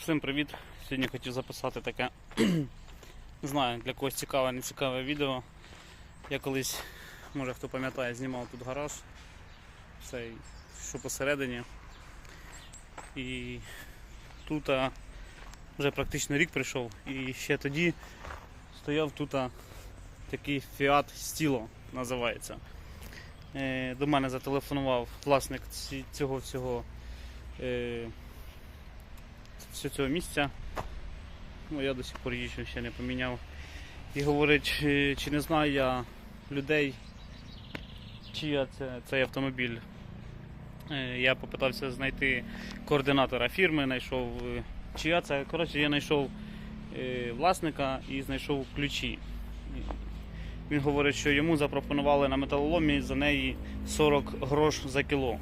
Всім привіт! Сьогодні хотів записати таке, не знаю, для когось цікаве, не цікаве відео. Я колись, може хто пам'ятає, знімав тут гараж, цей, що посередині. І тут а, вже практично рік прийшов. І ще тоді стояв тут а, такий Fiat Stilo називається. Е, До мене зателефонував власник цього всього. Е, всього цього місця. Ну, я до сих пор їжджу, ще не поміняв. І говорить, чи, не знаю я людей, чия це, цей автомобіль. Е, Я попитався знайти координатора фірми, знайшов е, чия це. Коротше, я знайшов е, власника і знайшов ключі. Він говорить, що йому запропонували на металоломі за неї 40 грош за кіло.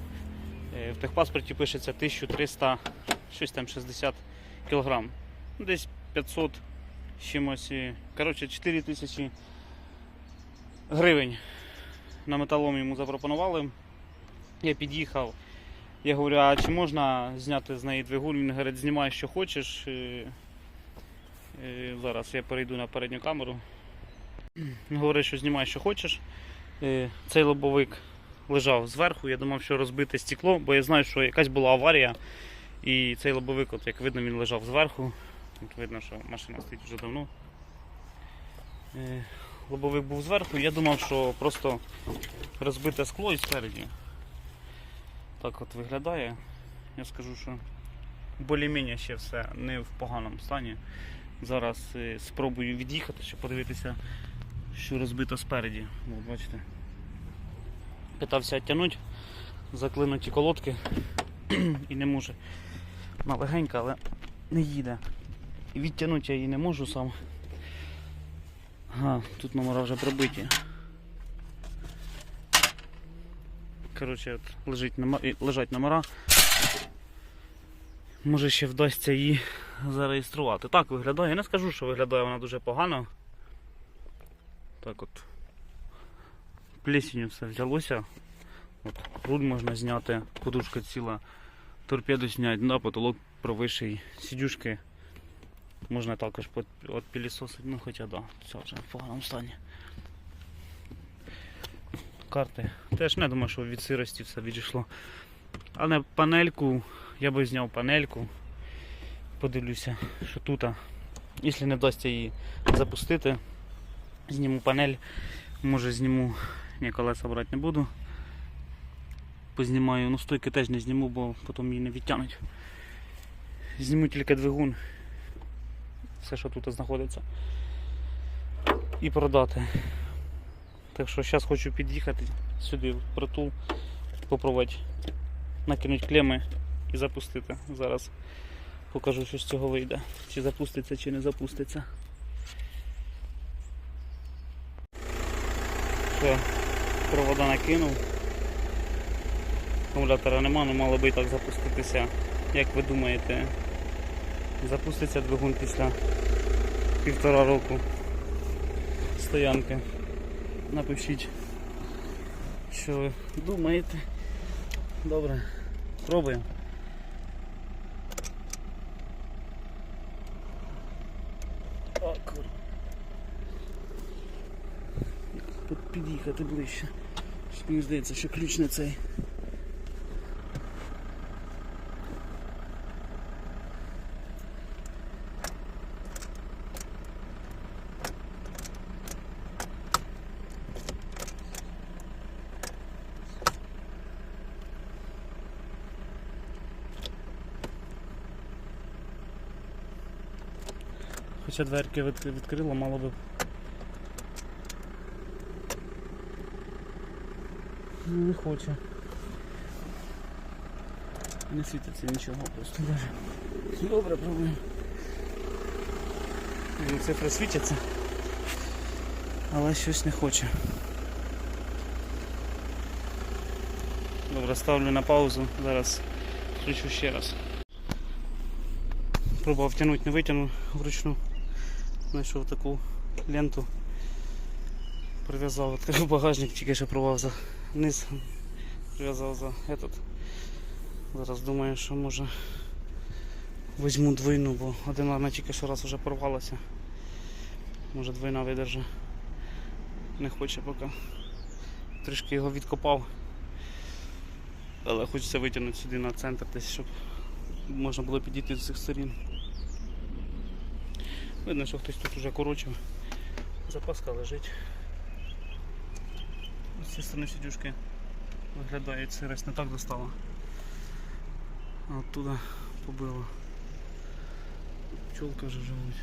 В техпаспорті пишеться 1300 щось там 60 кілограм. Десь 500 чимось. Коротше, 4 тисячі гривень на металом йому запропонували. Я під'їхав. Я говорю, а чи можна зняти з неї двигун? Він говорить, знімай, що хочеш. Зараз я перейду на передню камеру. Говорить, що знімай, що хочеш. Цей лобовик лежав зверху. Я думав, що розбите стекло, бо я знаю, що якась була аварія. І цей лобовик, от, як видно, він лежав зверху. От видно, що машина стоїть вже давно. Е, Лобовик був зверху, я думав, що просто розбите скло і спереді. Так от виглядає. Я скажу, що більш-менш ще все не в поганому стані. Зараз е, спробую від'їхати, щоб подивитися, що розбито спереді. От, бачите. Питався тягнути, заклинуті колодки і не може. Вона легенька, але не їде. І відтягнути я її не можу сам. Ага, тут номера вже пробиті. Коротше, от лежить номер, лежать номера. Може ще вдасться її зареєструвати. Так виглядає. Я не скажу, що виглядає вона дуже погано. Так от. Плесінню все взялося. От, руль можна зняти, подушка ціла торпеду зняти, да, потолок провищий, сидюшки можна також от ну хоча да, це вже в поганому стані. Карти. Теж не думаю, що від сирості все відійшло. Але панельку, я би зняв панельку. Подивлюся, що тут. Якщо не вдасться її запустити, зніму панель, може зніму, ні, колеса брати не буду познімаю. Ну стойки теж не зніму, бо потім її не відтягнуть. Зніму тільки двигун. Все, що тут знаходиться. І продати. Так що зараз хочу під'їхати сюди в притул, попробувати накинути клеми і запустити. Зараз покажу, що з цього вийде. Чи запуститься, чи не запуститься. Все, провода накинув. Акумулятора нема, але мало би і так запуститися. Як ви думаєте, запуститься двигун після півтора року стоянки. Напишіть, що ви думаєте. Добре, пробуємо. Під'їхати ближче. Мені здається, що ключ не цей. Хоча дверки відкрила, мало би. Ну, Не хоче. Не світиться нічого просто даже. Добре, пробуємо. Цифри світяться, але щось не хоче. Добре, ставлю на паузу, зараз включу ще раз. Пробував тягнути, не витягнув вручну. Знайшов таку ленту. Прив'язав відкрив багажник, тільки що пробував за низ. Прив'язав за этот. Зараз думаю, що може Візьму двойну, бо один ладно тільки що раз вже порвалася. Може двойна видержи. Не хоче поки. Трішки його відкопав. Але хочеться витягнути сюди на центр десь, щоб можна було підійти з цих сторін. Видно, що хтось тут вже корочив. Запаска лежить. З цієї сторони сидюшки виглядає сирость не так достала. А оттуда побило. Пчолка вже живуть.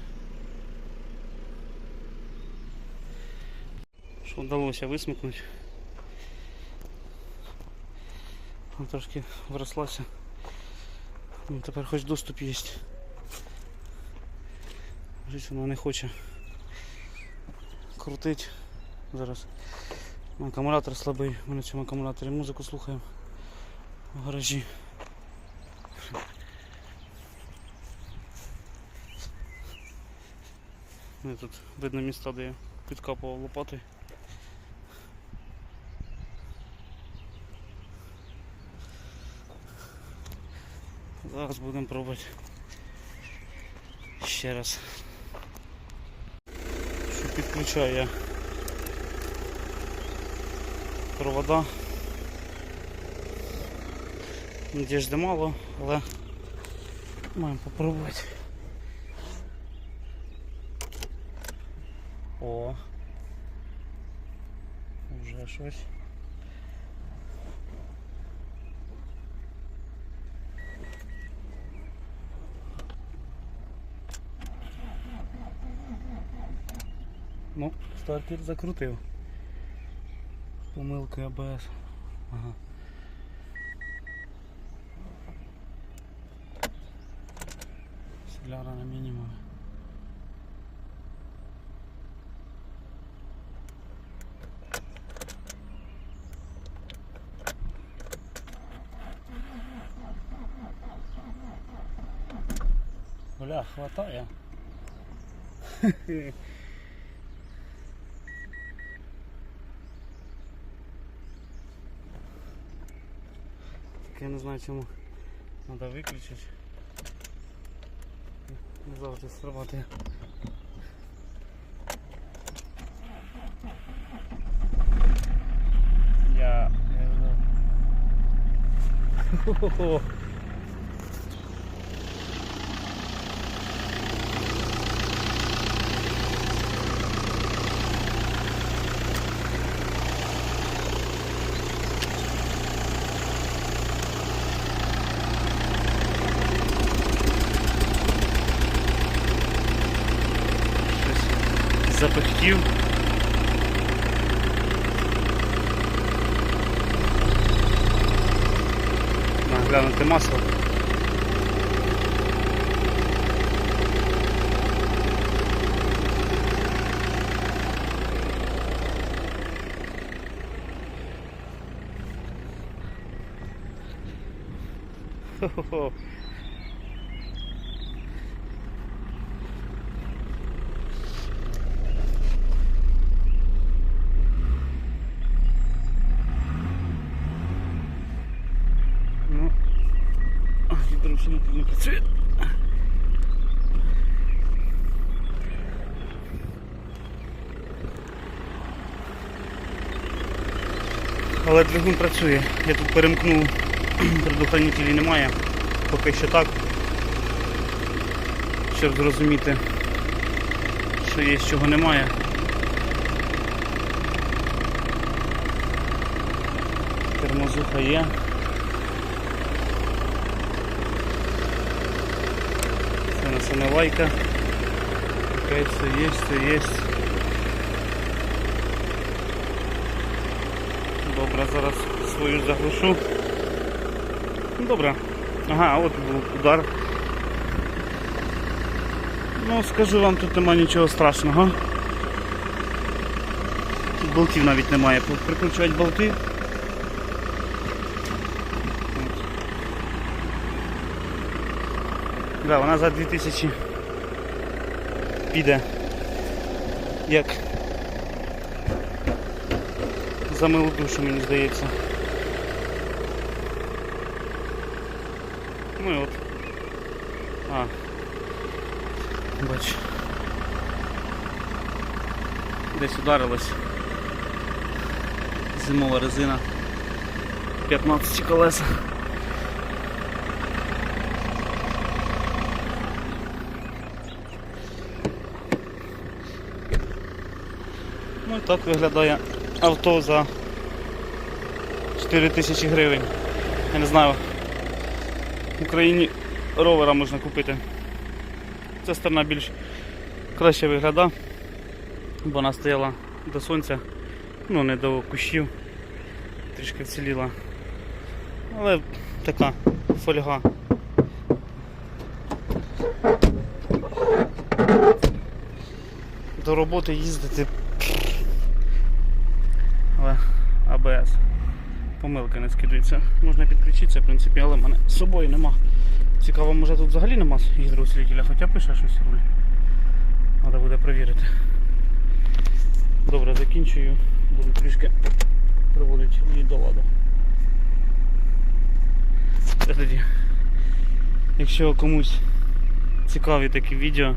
Що вдалося висмикнути. Вона трошки врослася. Ну, тепер хоч доступ є. Жить вона не хоче крутить. Зараз акумулятор слабий. Ми на цьому акумуляторі музику слухаємо в гаражі. Ну, Тут видно міста, де я підкапував лопати. Зараз будемо пробувати ще раз. Що підключаю я провода. Надіжди мало, але маємо попробувати. О. Вже щось. Ну, стартер закрутив. Помилка АБС. Ага. Соляра на мінімумі. Бля, хватає. я не знаю чому. Треба виключити. Не завжди срабатує. Я не знаю. Хо-хо-хо. Щось запихтів. На, глянути масло. Хо-хо-хо. Ну, гідроусилитель не. Але двигун працює. Я тут перемкнув, предохранителі немає, поки що так. Щоб зрозуміти, що є, чого немає. Термозуха є. На самовайка. Окей, все є, все є. Добре, зараз свою заглушу. Ну, Добре. Ага, от був удар. Ну, скажу вам, тут нема нічого страшного. Тут болтів навіть немає. Прикручувати болти. Да, вона за 2000 піде як за милу душу, мені здається. Ну і от А. Бач. Десь ударилась. Зимова резина. 15 колеса. Ну і так виглядає авто за 4 тисячі гривень. Я не знаю. В Україні ровера можна купити. Ця сторона більш краще виглядає, бо вона стояла до сонця, ну не до кущів, трішки вціліла. Але така фольга. До роботи їздити. Але АБС. Помилка не скидується. Можна підключитися, в принципі, але мене з собою нема. Цікаво, може тут взагалі нема гідроусилителя, хоча пише щось руль. Треба буде перевірити. Добре, закінчую. Буду трішки приводити її до ладу. Це тоді. Якщо комусь цікаві такі відео,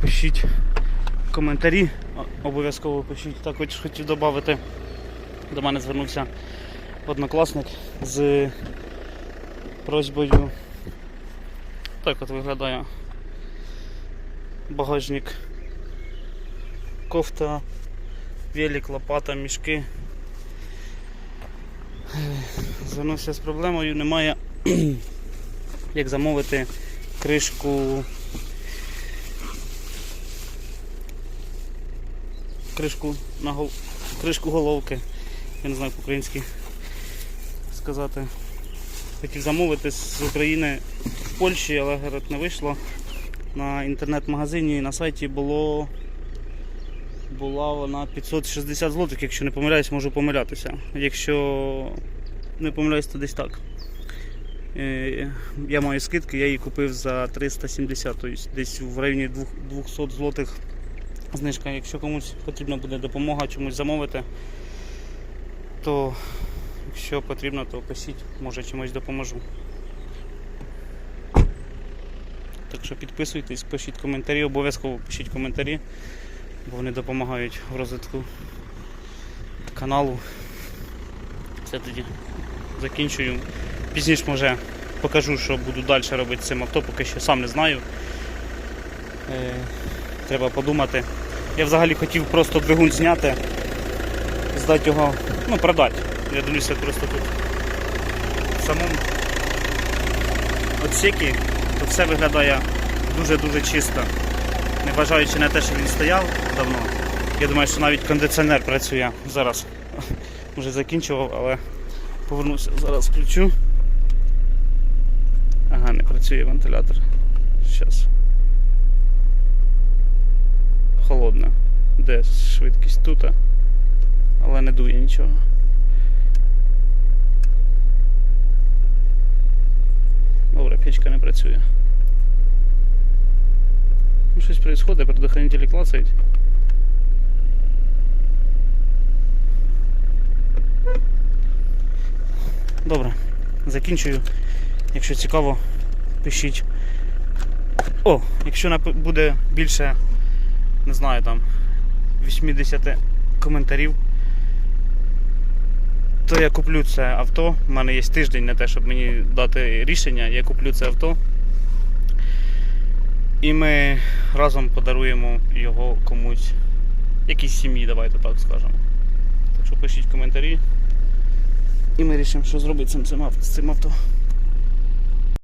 пишіть коментарі, обов'язково пишіть. Також хотів додати, до мене звернувся однокласник з просьбою. Так от виглядає багажник. Кофта, велик, лопата, мішки. Звернувся з проблемою, немає як замовити кришку. Кришку на гол... кришку головки. Я не знаю по-українськи сказати. Хотів замовити з України в Польщі, але говорить, не вийшло. На інтернет-магазині на сайті було була вона 560 злотих, якщо не помиляюсь, можу помилятися. Якщо не помиляюсь, то десь так. Е, Я маю скидки, я її купив за 370, тобто десь в районі 200 злотих знижка. Якщо комусь потрібна буде допомога чомусь замовити, то якщо потрібно, то пишіть, може чимось допоможу. Так що підписуйтесь, пишіть коментарі, обов'язково пишіть коментарі, бо вони допомагають в розвитку каналу. Все тоді закінчую. Пізніше може покажу, що буду далі робити з цим авто, поки що сам не знаю. Е, треба подумати. Я взагалі хотів просто двигун зняти, здати його, ну, продати. Я дивлюся просто тут в самому отсекі, то все виглядає дуже-дуже чисто. Незважаючи на те, що він стояв давно. Я думаю, що навіть кондиціонер працює зараз. Вже закінчував, але повернуся, зараз включу. Ага, не працює вентилятор. Зараз. Холодно. Де швидкість тут, але не дує нічого. Добре, печка не працює. Ну, щось відбувається, предохранителі клацають. Добре, закінчую. Якщо цікаво, пишіть. О, якщо буде більше, не знаю там, 80 коментарів, то я куплю це авто. У мене є тиждень на те, щоб мені дати рішення. Я куплю це авто. І ми разом подаруємо його комусь, якійсь сім'ї, давайте так скажемо. Так що пишіть коментарі. І ми рішимо, що зробити з цим, авто.